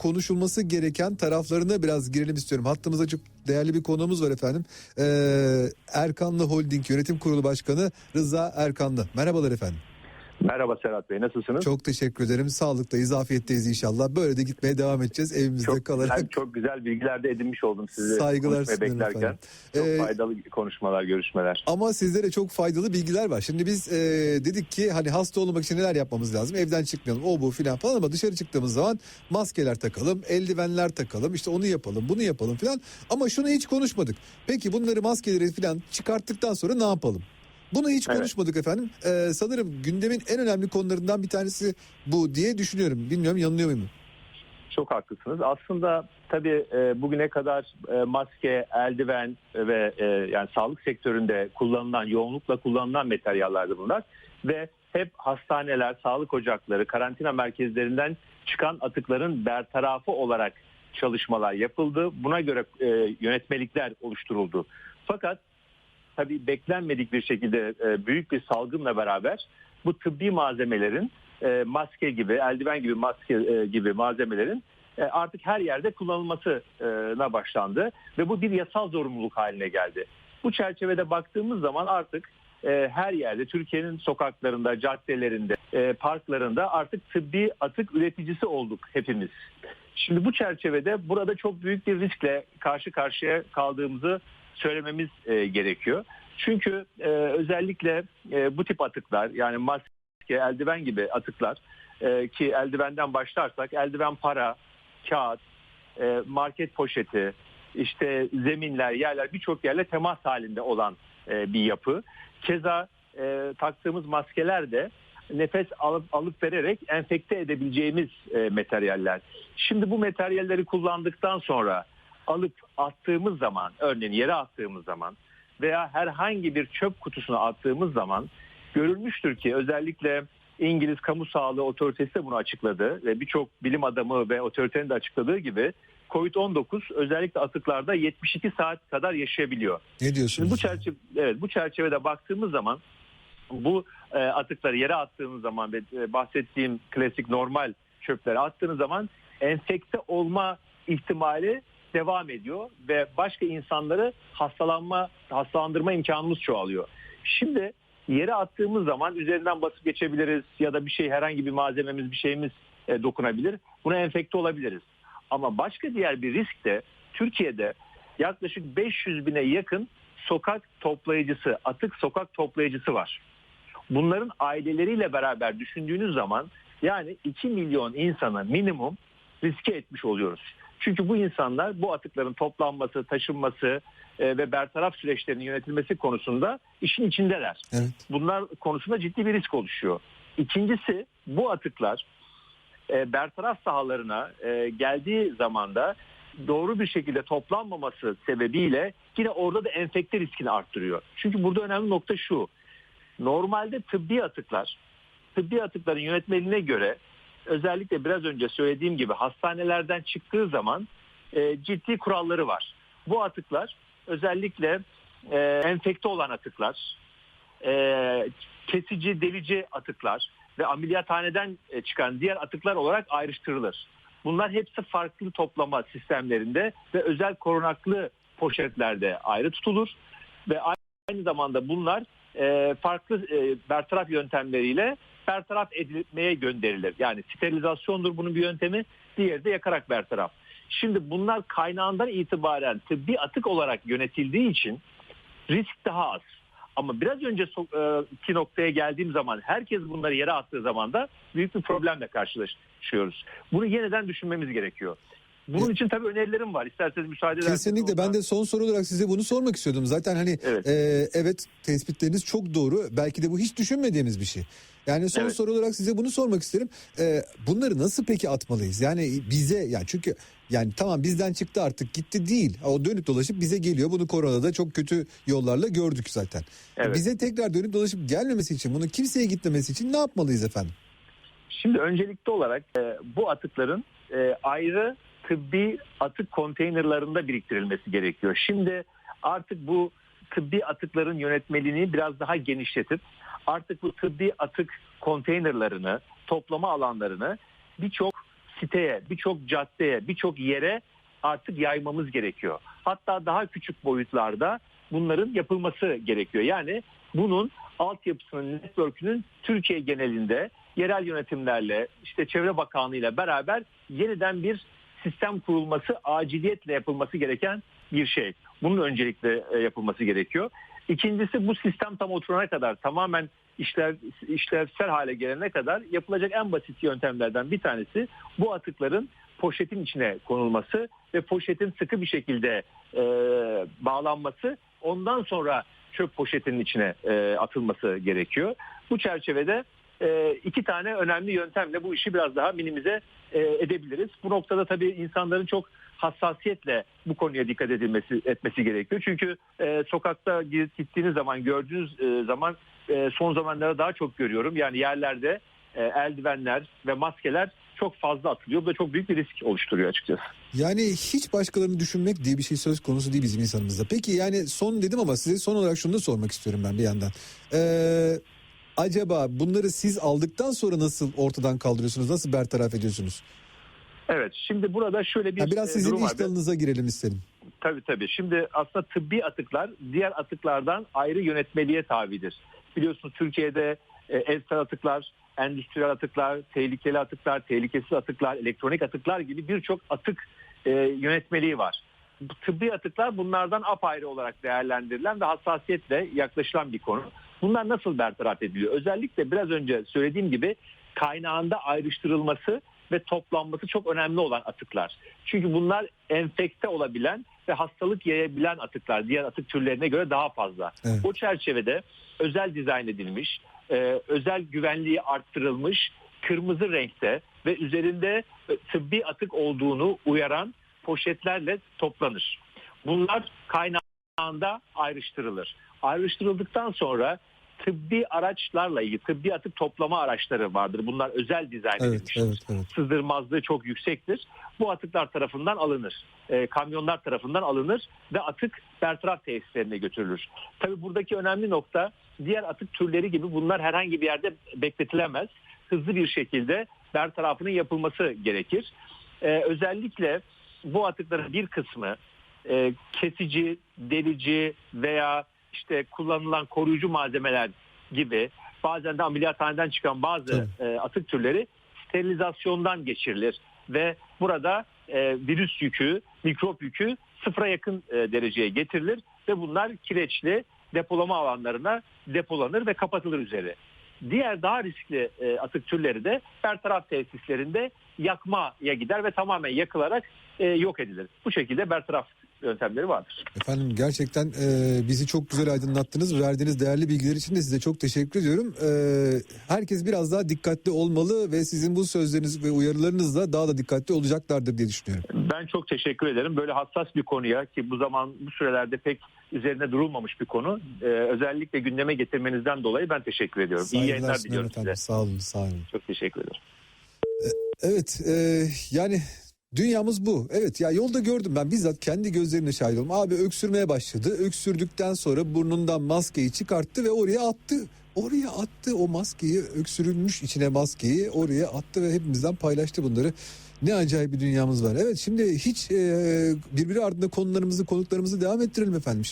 konuşulması gereken taraflarına biraz girelim istiyorum. Hattımızda çok değerli bir konuğumuz var efendim. Ee, Erkanlı Holding Yönetim Kurulu Başkanı Rıza Erkanlı. Merhabalar efendim. Merhaba Serhat Bey nasılsınız? Çok teşekkür ederim. Sağlıktayız, afiyetteyiz inşallah. Böyle de gitmeye devam edeceğiz evimizde çok kalarak. güzel, çok güzel bilgiler de edinmiş oldum sizi Saygılar sunarım beklerken. efendim. Çok Ee, faydalı konuşmalar, görüşmeler. Ama sizlere çok faydalı bilgiler var. Şimdi biz e, dedik ki hani hasta olmamak için neler yapmamız lazım? Evden çıkmayalım, o bu filan falan ama dışarı çıktığımız zaman maskeler takalım, eldivenler takalım, işte onu yapalım, bunu yapalım filan. Ama şunu hiç konuşmadık. Peki bunları maskeleri filan çıkarttıktan sonra ne yapalım? Bunu hiç Evet. konuşmadık efendim. Ee, sanırım gündemin en önemli konularından bir tanesi bu diye düşünüyorum. Bilmiyorum yanılıyor muyum? Çok haklısınız. Aslında tabii e, bugüne kadar e, maske, eldiven ve e, yani sağlık sektöründe kullanılan, yoğunlukla kullanılan materyallerdi bunlar. Ve hep hastaneler, sağlık ocakları, karantina merkezlerinden çıkan atıkların bertarafı olarak çalışmalar yapıldı. Buna göre e, yönetmelikler oluşturuldu. Fakat tabii beklenmedik bir şekilde e, büyük bir salgınla beraber bu tıbbi malzemelerin e, maske gibi, eldiven gibi maske e, gibi malzemelerin artık her yerde kullanılmasına başlandı ve bu bir yasal zorunluluk haline geldi. Bu çerçevede baktığımız zaman artık her yerde Türkiye'nin sokaklarında, caddelerinde, parklarında artık tıbbi atık üreticisi olduk hepimiz. Şimdi bu çerçevede burada çok büyük bir riskle karşı karşıya kaldığımızı söylememiz e, gerekiyor. Çünkü e, özellikle e, bu tip atıklar yani maske, eldiven gibi atıklar e, ki eldivenden başlarsak eldiven para, kağıt, e, market poşeti, işte zeminler, yerler birçok yerle temas halinde olan e, bir yapı. Keza e, taktığımız maskeler de nefes alıp alıp vererek enfekte edebileceğimiz e, materyaller. Şimdi bu materyalleri kullandıktan sonra alıp attığımız zaman, örneğin yere attığımız zaman veya herhangi bir çöp kutusuna attığımız zaman görülmüştür ki özellikle İngiliz Kamu Sağlığı Otoritesi de bunu açıkladı ve birçok bilim adamı ve otoritenin de açıkladığı gibi COVID-19 özellikle atıklarda 72 saat kadar yaşayabiliyor. Ne diyorsunuz? Şimdi bu çerçeve evet bu çerçevede baktığımız zaman bu e, atıkları yere attığınız zaman ve e, bahsettiğim klasik normal çöpleri attığınız zaman enfekte olma ihtimali devam ediyor ve başka insanları hastalanma hastalandırma imkanımız çoğalıyor. Şimdi yere attığımız zaman üzerinden basıp geçebiliriz ya da bir şey herhangi bir malzememiz bir şeyimiz e, dokunabilir. Buna enfekte olabiliriz. Ama başka diğer bir risk de Türkiye'de yaklaşık 500 bine yakın sokak toplayıcısı, atık sokak toplayıcısı var. Bunların aileleriyle beraber düşündüğünüz zaman yani 2 milyon insana minimum riske etmiş oluyoruz. Çünkü bu insanlar bu atıkların toplanması, taşınması e, ve bertaraf süreçlerinin yönetilmesi konusunda işin içindeler. Evet. Bunlar konusunda ciddi bir risk oluşuyor. İkincisi bu atıklar e, bertaraf sahalarına e, geldiği zaman da doğru bir şekilde toplanmaması sebebiyle yine orada da enfekte riskini arttırıyor. Çünkü burada önemli nokta şu. Normalde tıbbi atıklar, tıbbi atıkların yönetmeliğine göre özellikle biraz önce söylediğim gibi hastanelerden çıktığı zaman e, ciddi kuralları var. Bu atıklar özellikle e, enfekte olan atıklar, e, kesici, delici atıklar ve ameliyathaneden e, çıkan diğer atıklar olarak ayrıştırılır. Bunlar hepsi farklı toplama sistemlerinde ve özel korunaklı poşetlerde ayrı tutulur ve aynı zamanda bunlar e, farklı e, bertaraf yöntemleriyle bertaraf edilmeye gönderilir. Yani sterilizasyondur bunun bir yöntemi, diğeri de yakarak bertaraf. Şimdi bunlar kaynağından itibaren tıbbi atık olarak yönetildiği için risk daha az. Ama biraz önce so- e, noktaya geldiğim zaman herkes bunları yere attığı zaman da büyük bir problemle karşılaşıyoruz. Bunu yeniden düşünmemiz gerekiyor. Bunun için tabii önerilerim var. İsterseniz müsaade ederseniz. Kesinlikle ben de son soru olarak size bunu sormak istiyordum. Zaten hani Evet. e, evet tespitleriniz çok doğru. Belki de bu hiç düşünmediğimiz bir şey. Yani son Evet. soru olarak size bunu sormak isterim. E, bunları nasıl peki atmalıyız? Yani bize yani çünkü yani tamam bizden çıktı artık gitti değil. O dönüp dolaşıp bize geliyor. Bunu koronada çok kötü yollarla gördük zaten. Evet. Bize tekrar dönüp dolaşıp gelmemesi için bunu kimseye gitmemesi için ne yapmalıyız efendim? Şimdi öncelikli olarak e, bu atıkların e, ayrı tıbbi atık konteynerlarında biriktirilmesi gerekiyor. Şimdi artık bu tıbbi atıkların yönetmeliğini biraz daha genişletip artık bu tıbbi atık konteynerlarını, toplama alanlarını birçok siteye, birçok caddeye, birçok yere artık yaymamız gerekiyor. Hatta daha küçük boyutlarda bunların yapılması gerekiyor. Yani bunun altyapısının, network'ünün Türkiye genelinde yerel yönetimlerle, işte Çevre Bakanlığı ile beraber yeniden bir sistem kurulması, aciliyetle yapılması gereken bir şey. Bunun öncelikle e, yapılması gerekiyor. İkincisi bu sistem tam oturana kadar tamamen işlev, işlevsel hale gelene kadar yapılacak en basit yöntemlerden bir tanesi bu atıkların poşetin içine konulması ve poşetin sıkı bir şekilde e, bağlanması ondan sonra çöp poşetinin içine e, atılması gerekiyor. Bu çerçevede e, iki tane önemli yöntemle bu işi biraz daha minimize e, edebiliriz. Bu noktada tabii insanların çok hassasiyetle bu konuya dikkat edilmesi etmesi gerekiyor. Çünkü e, sokakta gittiğiniz zaman gördüğünüz e, zaman e, son zamanlarda daha çok görüyorum. Yani yerlerde e, eldivenler ve maskeler çok fazla atılıyor. Bu da çok büyük bir risk oluşturuyor açıkçası. Yani hiç başkalarını düşünmek diye bir şey söz konusu değil bizim insanımızda. Peki yani son dedim ama size son olarak şunu da sormak istiyorum ben bir yandan. Ee, acaba bunları siz aldıktan sonra nasıl ortadan kaldırıyorsunuz? Nasıl bertaraf ediyorsunuz? Evet şimdi burada şöyle bir Ha, biraz e, sizin durum iş dalınıza girelim istedim. Tabii tabii. Şimdi aslında tıbbi atıklar diğer atıklardan ayrı yönetmeliğe tabidir. Biliyorsunuz Türkiye'de e, evsel atıklar, endüstriyel atıklar, tehlikeli atıklar, tehlikesiz atıklar, elektronik atıklar gibi birçok atık e, yönetmeliği var. Bu tıbbi atıklar bunlardan apayrı olarak değerlendirilen ve hassasiyetle yaklaşılan bir konu. Bunlar nasıl bertaraf ediliyor? Özellikle biraz önce söylediğim gibi kaynağında ayrıştırılması ve toplanması çok önemli olan atıklar. Çünkü bunlar enfekte olabilen ve hastalık yayabilen atıklar. Diğer atık türlerine göre daha fazla. Evet. O çerçevede özel dizayn edilmiş, e, özel güvenliği arttırılmış, kırmızı renkte ve üzerinde e, tıbbi atık olduğunu uyaran poşetlerle toplanır. Bunlar kaynağında ayrıştırılır. Ayrıştırıldıktan sonra tıbbi araçlarla ilgili tıbbi atık toplama araçları vardır. Bunlar özel dizayn Evet, edilmiştir evet, evet. sızdırmazlığı çok yüksektir. Bu atıklar tarafından alınır. E, kamyonlar tarafından alınır ve atık bertaraf tesislerine götürülür. Tabii buradaki önemli nokta diğer atık türleri gibi bunlar herhangi bir yerde bekletilemez. Hızlı bir şekilde bertarafının yapılması gerekir. E, özellikle bu atıkların bir kısmı e, kesici, delici veya işte kullanılan koruyucu malzemeler gibi bazen de ameliyathaneden çıkan bazı e, atık türleri sterilizasyondan geçirilir ve burada e, virüs yükü, mikrop yükü sıfıra yakın e, dereceye getirilir ve bunlar kireçli depolama alanlarına depolanır ve kapatılır üzeri. Diğer daha riskli e, atık türleri de bertaraf tesislerinde yakmaya gider ve tamamen yakılarak e, yok edilir. Bu şekilde bertaraf yöntemleri vardır. Efendim gerçekten e, bizi çok güzel aydınlattınız. Verdiğiniz değerli bilgiler için de size çok teşekkür ediyorum. E, herkes biraz daha dikkatli olmalı ve sizin bu sözleriniz ve uyarılarınızla daha da dikkatli olacaklardır diye düşünüyorum. Ben çok teşekkür ederim. Böyle hassas bir konuya ki bu zaman bu sürelerde pek üzerine durulmamış bir konu. e, özellikle gündeme getirmenizden dolayı ben teşekkür ediyorum. İyi Saygılar yayınlar sunuyorum diliyorum efendim. size. Sağ olun, sağ olun. Çok teşekkür ederim. Evet e, yani dünyamız bu. Evet ya yolda gördüm ben bizzat kendi gözlerimle şahit oldum. Abi öksürmeye başladı. Öksürdükten sonra burnundan maskeyi çıkarttı ve oraya attı. Oraya attı o maskeyi öksürülmüş içine maskeyi oraya attı ve hepimizden paylaştı bunları. Ne acayip bir dünyamız var. Evet şimdi hiç e, birbiri ardında konularımızı konuklarımızı devam ettirelim efendim.